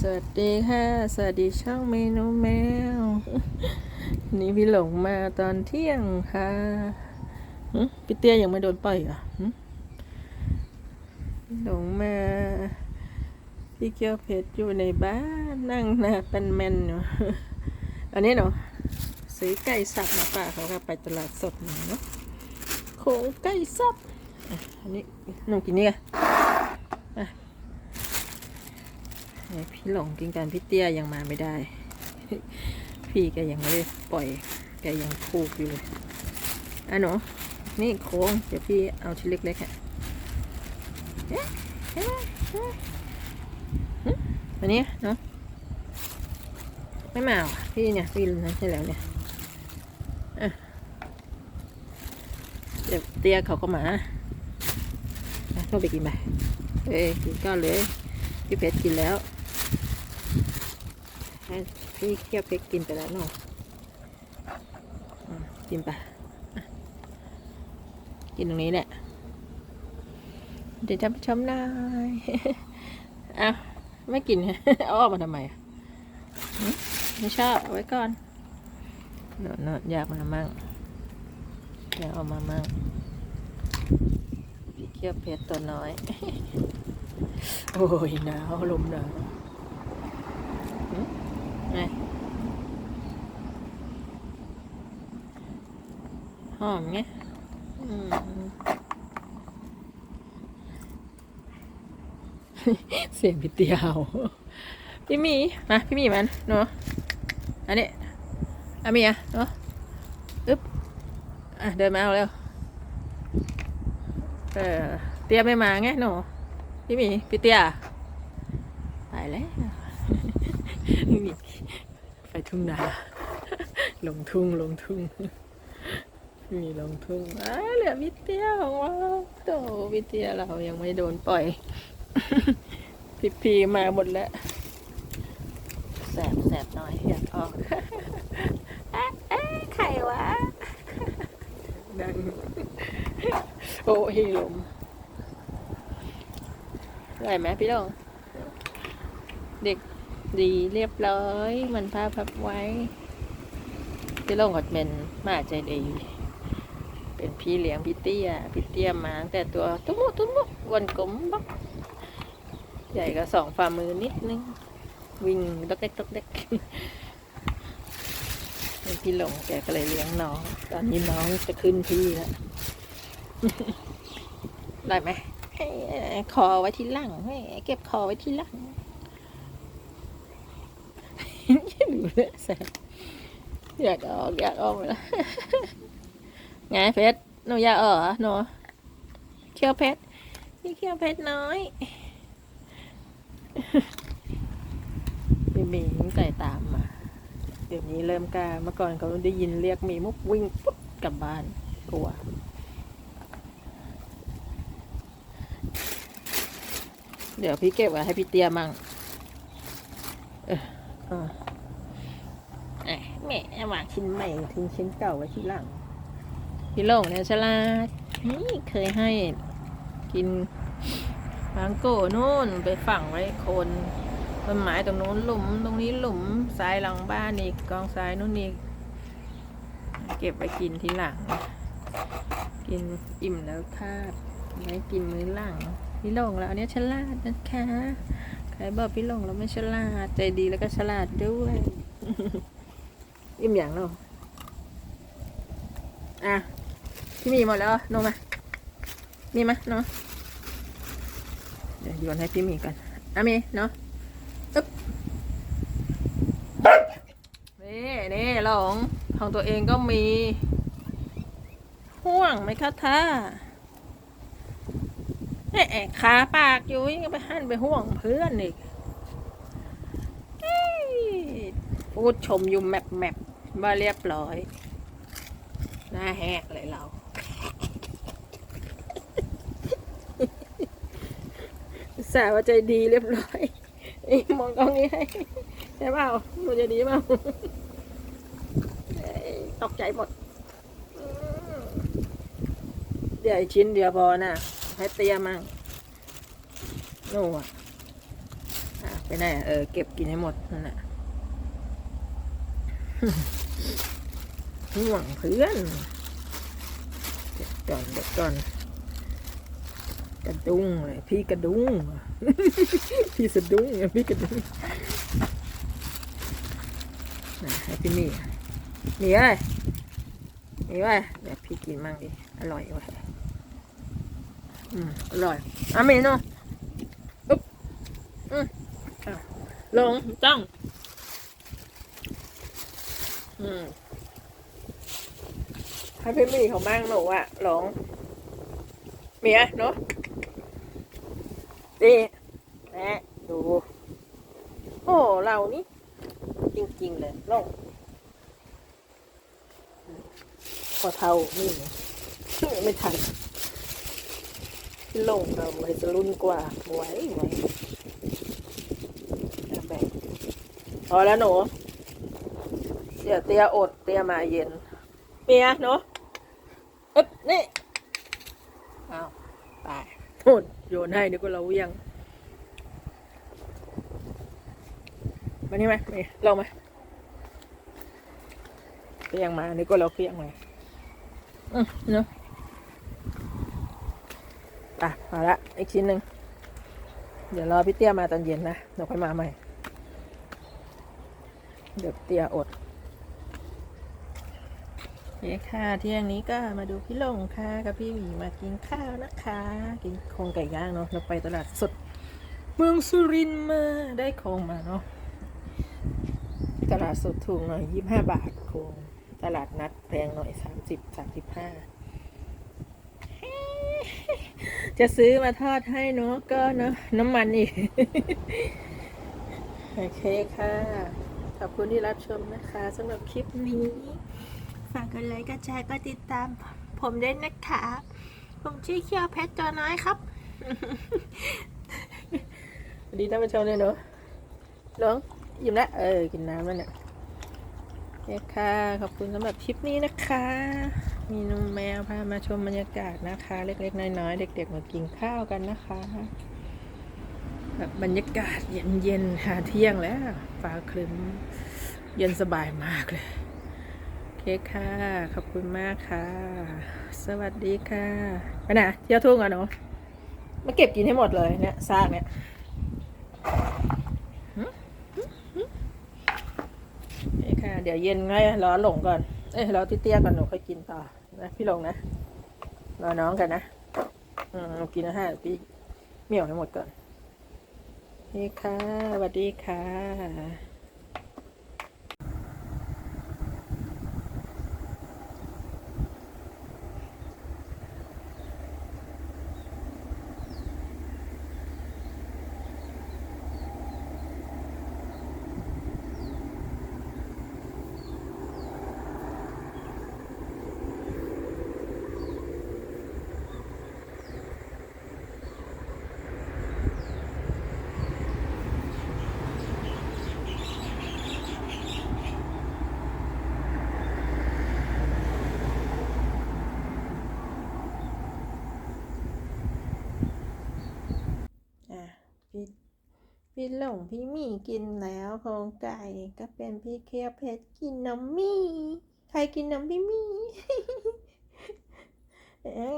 สวัสดีค่ะ สวัสดีช่องเมนูแมว นี่พี่หลงมาตอนเที่ยงค่ะพี่เตี้ยยังไม่โดนปล่อยเหรอะพี่หลงมาพี่เกียวเพชรอยู่ในบ้านนั่งน้าเป็นแมนอยู่อันนี้เนาะซื้อไก่สับมาฝากเขาค่ะไปตลาดสดมาเนาะโครงไก่สับอันนี้น้องกินนี่ไง เนี่ย พี่หลงกินกันพี่เตี้ยยังมาไม่ได้ พี่แกยังไม่ได้ปล่อย แกยังคูกอยู่เลยอะหนูนี่โค้ง เดี๋ยวพี่เอาชิ้นเล็กๆฮะเอ๊ะเอ๊ะเอ๊ะหึอันนี้เนาะไม่มาว่ะพี่เนี่ยพี่ลืมนั้นใช่แล้วเนี่ยเดี๋ยวเตี้ยเขาก็มาอะเข้าไปกินไปเอ้ยกินก้อนเลยพี่เพชรกินแล้ว ให้พี่เคี่ยวเพชรกินไปแล้วเนาะกินไปะกินตรงนี้แหละเดี๋ยวจะไปชมได้อ้าวไม่กินเอาออกมาทำไมอะไม่ชอบเอาไว้ก่อนเนอะเนอะอยากมามั่งอยากเออกมามั่งพี่เคี่ยวเพชรตัวน้อย โอ้ยหนาวลมหนาว หอมไงเสียงพี่เตียวพี่มีมาพี่มีมันเนาะอันนี้อันมีอะเนาะอึ๊บอะเดินมาเอาเร็วเออเตียไม่มาไงหนูพี่มีพี่เตียตายแล้วพี่หมีไป ทุ่งนา ลงทุ่งลงทุ่งพี่หมีลงทุ่งอ้าเหลือพี่เตี้ยของเราโตพี่เตี้ยเรายังไม่โดนปล่อยพี่พีมาหมดแล้ว แสบแสบหน่อยอยากออกเอ๊ะเอ๊ะใครวะ ดัง โอ้ยลมไหวไหมพี่ลงเดีเรียบร้อยมันผ้าพับไว้พี่ลงก็เป็นมาใจดี เป็นพี่เลี้ยงพี่เตี้ยพี่เตี้ยมาตั้งแต่ตัวตุ้มมุตุ้มวันกลมบักใหญ่ก็สองฝ่ามือนิดนึง วิ่งตอกเด็กตอกเด็กเป็นพี่หลงแกก็เลยเลี้ยงน้อง ตอนนี้น้องจะขึ้นพี่แล้วได้ไหมให้คอไว้ที่หลังให้เก็บคอไว้ที่หลัง ดูเลยแสบอยากออกอยากออกแล้วไงเพชรหนูอยากออกเหนูเคี้ยวเพชรพี่เคี้ยวเพชรน้อยพี่หมีใส่ตามมา เดี๋ยวนี้เริ่มกล้าเมื่อก่อนเขาได้ยินเรียกมีมุกวิ่งปุ๊บกลับบ้านกลัวเดี๋ยวพี่เก็บไว้ให้พี่เตียมั่งเออ แม่วางชิ้นใหม่ทิ้งชิ้นเก่าไว้ที่หลัง พี่โลงเนี่ยฉลาดนี่เคยให้กินบางโก้นู่นไปฝังไว้โคนต้นไม้ตรงนู้นหลุม ตรงนี้หลุมทรายหลังบ้านอีกกองทรายนู่นอีกเก็บไว้กินทีหลัง กินอิ่มแล้วคาบไม่กินมื้อหลัง พี่หลงเราเนี่ยฉลาดนะคะใครบอกพี่หลงเราไม่ฉลาดใจดีแล้วก็ฉลาดด้วย อิ่มอย่างเนาะอะพี่มีหมดแล้วนมามีไหมเนาะเดี๋ยวโยนให้พี่มีกันอะมีเนาะอึ๊บนี่นี่หลงของตัวเองก็มีห่วงไหมคะท่าแหม่ขาปากอยู่ยังไปหั่นไปห่วงเพื่อนอีกเอ้ยพูดชมอยู่แมปแมป ว่าเรียบร้อย หน้าแหกเลยเรา สาวใจดีเรียบร้อยมองกล้องนี้ให้ใช่เปล่าหนูจะดีเปล่าตกใจหมด เดี๋ยวอีกชิ้นเดียวพอนะให้เตียมั่งนู่นอะไปไหนเออเก็บกินให้หมดนั่นแหละ ห่วงเพื่อนเดี๋ยวก่อนเดี๋ยวก่อนกระดุ้งเลยพี่กระดุ้งพี่สะดุ้งพี่กระดุ้งไหนให้พี่มีอะมีอะไรมีอะไรเดี๋ยวพี่กินมั่งดิอร่อยว่ะอืมอร่อยอะเมนูอุ๊บอืมลงต้อง อืมให้พี่มีเขามั่งหนูอะหลงเมียเนาะดีแม่ดูโอ้เรานี่ จริง ๆ เลยลงพอเท่านี่ไม่ทันพี่ลงเราเลยจะรุ่นกว่าไหวไหวอาแบ่งพอแล้วหนู เดี๋ยวเตียอดเตียมาเย็น เมียเนาะอึ๊บนี่เอาตายโทษโยนให้นึกว่าเราเวียังมานี่ไหมนี่ลองไหมเคียงมานึกว่าเราเคียงมาอืมเนาะอะพอละอีกชิ้นหนึ่งเดี๋ยวรอพี่เตี้ยมาตอนเย็นนะเดี๋ยวค่อยมาใหม่เดี๋ยวเตี้ยอดโอเคค่ะเที่ยงนี้ก็มาดูพี่ลงค่ะกับพี่หมีมากินข้าวนะคะ กินโครงไก่ย่างเนาะเราไปตลาดสด เมืองสุรินทร์มาได้โครงมาเนาะตลาดสดถูกหน่อยยี่ห้าบาทโครงตลาดนัดแพงหน่อยสามสิบสามสิบห้าจะซื้อมาทอดให้เนาะก็เนาะน้ำมันอีกโอเคค่ะ ขอบคุณที่รับชมนะคะสำหรับคลิปนี้ ฝากกดไลค์กดแชร์กดติดตาม ผมด้วยนะคะ ผมชื่อเคียวเพชรตัวน้อยครับ สวัสดีท่านผู้ชมเลยเนาะลงยิ้มแล้วเออ กินน้ำแล้วเนี่ยโอคค่ะ ขอบคุณสำหรับคลิปนี้นะคะ มีนมแมวพามาชมบรรยากาศนะคะ เล็กๆ น้อยๆ เด็ก ๆ มากินข้าวกันนะคะแบบบรรยากาศเย็นๆหาเที่ยงแล้ว ฟ้าครึ้มเย็นสบายมากเลย คค่ะ ขอบคุณมากค่ะ สวัสดีค่ะไปไหนเที่ยวทุ่งเหรอะหนูมาเก็บกินให้หมดเลยเนี่ยซากเนี่ยหึหึหึโอเคค่ะ เดี๋ยวเย็นไงรอหลงก่อน เอ้ยรอที่เตี้ยก่อนหนูค่อยกินต่อนะพี่หลงนะรอน้องกันนะ อืมกินอาหารพี่เหมี่ยวให้หมดก่อนโอเคค่ะสวัสดีค่ะ พี่หลงพี่มีกินแล้วโครงไก่ก็เป็นพี่เคียวเพชรกินน้ำมี่ ใครกินน้ำพี่มีเอ๊ะ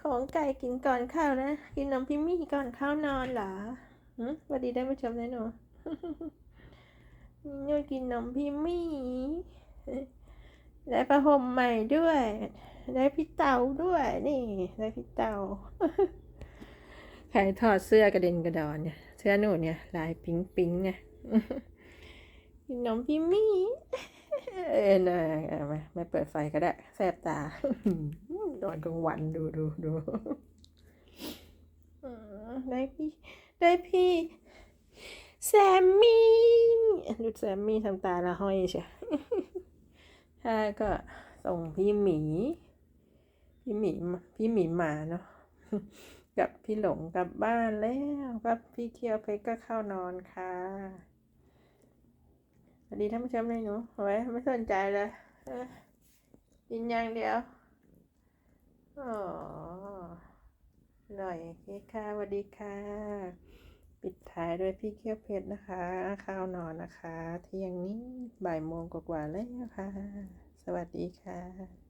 ของไก่กินก่อนข้าวนะ กินน้ำพี่มีก่อนข้าวนอนเหรอหืมสวัสดีได้มาชมเลยหนูโยนกินนมพี่มีได้ประหมใหม่ด้วย ได้พี่เต่าด้วยนี่ ได้พี่เต่าใครถอดเสื้อกระเด็นกระดอนเนี่ย สื้อหนูเนี่ยลายปิ๊งปิ๊งเนี่ยกินนมพี่หมีเอ็นอะมาไม่เปิดไฟก็ได้ แสบตานอนกลางวันดูดูดูได้พี่ ได้พี่ แซมมี่ดูแซมมี่ทำตาละห้อยใช่ถ้าก็ส่งพี่หมี พี่หมี พี่หมีมาเนาะ กับพี่หลงกลับบ้านแล้วกับพี่เคียวเพชรก็เข้านอนค่ะสวัสดีท่านผู้ชมเลยหนูเอาไว้ไม่สนใจเลยกินอย่างเดียวอ๋อร่อยโอเคค่ะสวัสดีค่ะปปิดท้ายด้วยพี่เคี้ยวเพชรนะคะ ข้าวนอนนะคะ เที่ยงนี้บ่ายโมงกว่าๆแล้วค่ะ สวัสดีค่ะ